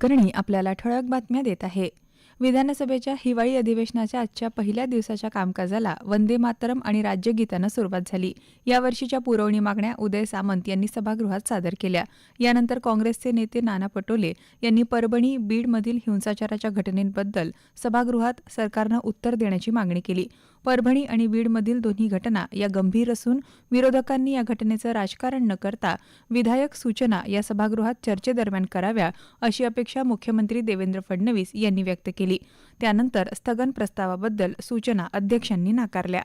करणी आपल्याला ठळक बातम्या देत आहे. विधानसभेच्या हिवाळी अधिवेशनाच्या आजच्या पहिल्या दिवसाच्या कामकाजाला वंदे मातरम आणि राज्यगीतानं सुरुवात झाली. यावर्षीच्या पुरवणी मागण्या उदय सामंत यांनी सभागृहात सादर केल्या. यानंतर काँग्रेसचे नेते नाना पटोले यांनी परभणी बीडमधील हिंसाचाराच्या घटनेबद्दल सभागृहात सरकारनं उत्तर देण्याची मागणी केली. परभणी आणि बीडमधील दोन्ही घटना या गंभीर असून विरोधकांनी या घटनेचं राजकारण न करता विधायक सूचना या सभागृहात चर्चेदरम्यान कराव्या अशी अपेक्षा मुख्यमंत्री देवेंद्र फडणवीस यांनी व्यक्त केली. त्यानंतर स्थगन प्रस्तावाबद्दल सूचना अध्यक्षांनी नाकारल्या.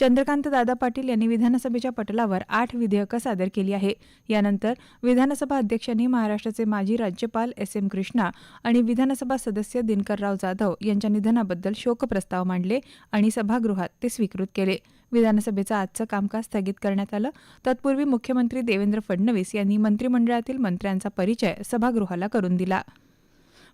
चंद्रकांत दादा पाटील यांनी विधानसभेच्या पटलावर आठ विधेयकं सादर केली आहे. यानंतर विधानसभा अध्यक्षांनी महाराष्ट्राचे माजी राज्यपाल एस एम कृष्णा आणि विधानसभा सदस्य दिनकरराव जाधव यांच्या निधनाबद्दल शोकप्रस्ताव मांडले आणि सभागृहात ते स्वीकृत केले. विधानसभेचं आजचं कामकाज स्थगित करण्यात आलं. तत्पूर्वी मुख्यमंत्री देवेंद्र फडणवीस यांनी मंत्रिमंडळातील मंत्र्यांचा परिचय सभागृहाला करून दिला.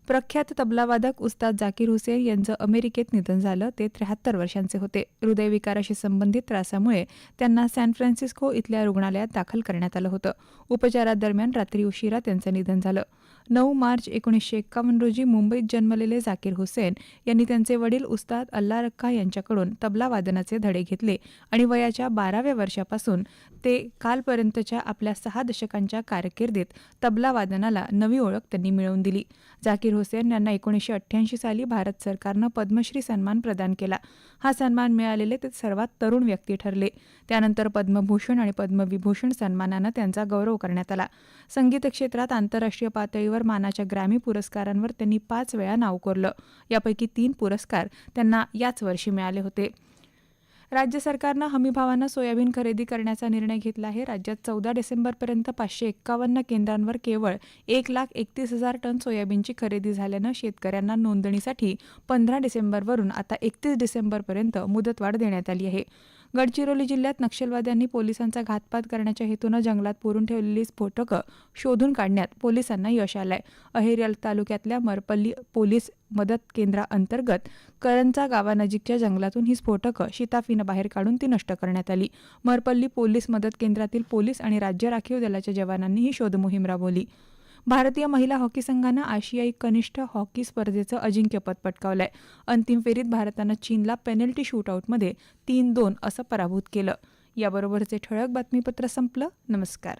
प्रख्यात तबलावादक उस्ताद जाकीर हुसेन यांचं अमेरिकेत निधन झालं ते त्र्याहत्तर वर्षांचे होते. हृदयविकाराशी संबंधित त्रासामुळे त्यांना सॅन फ्रान्सिस्को इथल्या रुग्णालयात दाखल करण्यात आलं होतं. उपचारादरम्यान रात्री उशिरा त्यांचं निधन झालं. नऊ मार्च एकोणीसशे एक्कावन्न रोजी मुंबईत जन्मलेले जाकीर हुसेन यांनी त्यांचे वडील उस्ताद अल्ला रक्का यांच्याकडून तबला वादनाचे धडे घेतले आणि वयाच्या बाराव्या वर्षापासून ते कालपर्यंतच्या आपल्या सहा दशकांच्या कारकिर्दीत तबला वादनाला नवी ओळख त्यांनी मिळवून दिली. जाकीर हुसेन यांना एकोणीसशे अठ्ठ्याऐंशी साली भारत सरकारनं पद्मश्री सन्मान प्रदान केला. हा सन्मान मिळालेले ते सर्वात तरुण व्यक्ती ठरले. त्यानंतर पद्मभूषण आणि पद्मविभूषण सन्मानानं त्यांचा गौरव करण्यात आला. संगीत क्षेत्रात आंतरराष्ट्रीय पातळीवर मानाच्या ग्रॅमी पुरस्कारांवर त्यांनी पाच वेळा नाव कोरलं यापैकी तीन पुरस्कार त्यांना याच वर्षी मिळाले होते. राज्य सरकारनं हमीभावानं सोयाबीन खरेदी करण्याचा निर्णय घेतला आहे. राज्यात चौदा डिसेंबरपर्यंत पाचशे एक्कावन्न केंद्रांवर केवळ एक लाख एकतीस हजार टन सोयाबीनची खरेदी झाल्यानं शेतकऱ्यांना नोंदणीसाठी पंधरा डिसेंबरवरून आता एकतीस डिसेंबरपर्यंत मुदतवाढ देण्यात आली आहे. गडचिरोली जिल्ह्यात नक्षलवाद्यांनी पोलिसांचा घातपात करण्याच्या हेतूनं जंगलात पुरून ठेवलेली स्फोटकं शोधून काढण्यात पोलिसांना यश आलंय. अहेरियल तालुक्यातल्या मरपल्ली पोलीस मदत केंद्राअंतर्गत करंजा गावानजीकच्या जंगलातून ही स्फोटकं शिताफीनं बाहेर काढून ती नष्ट करण्यात आली. मरपल्ली पोलीस मदत केंद्रातील पोलीस आणि राज्य राखीव दलाच्या जवानांनी ही शोधमोहीम राबवली. भारतीय महिला हॉकी संघानं आशियाई कनिष्ठ हॉकी स्पर्धेचं अजिंक्यपद पटकावलंय. अंतिम फेरीत भारतानं चीनला पेनल्टी शूटआउटमध्ये तीन दोन असं पराभूत केलं. याबरोबरचे ठळक बातमीपत्र संपलं. नमस्कार.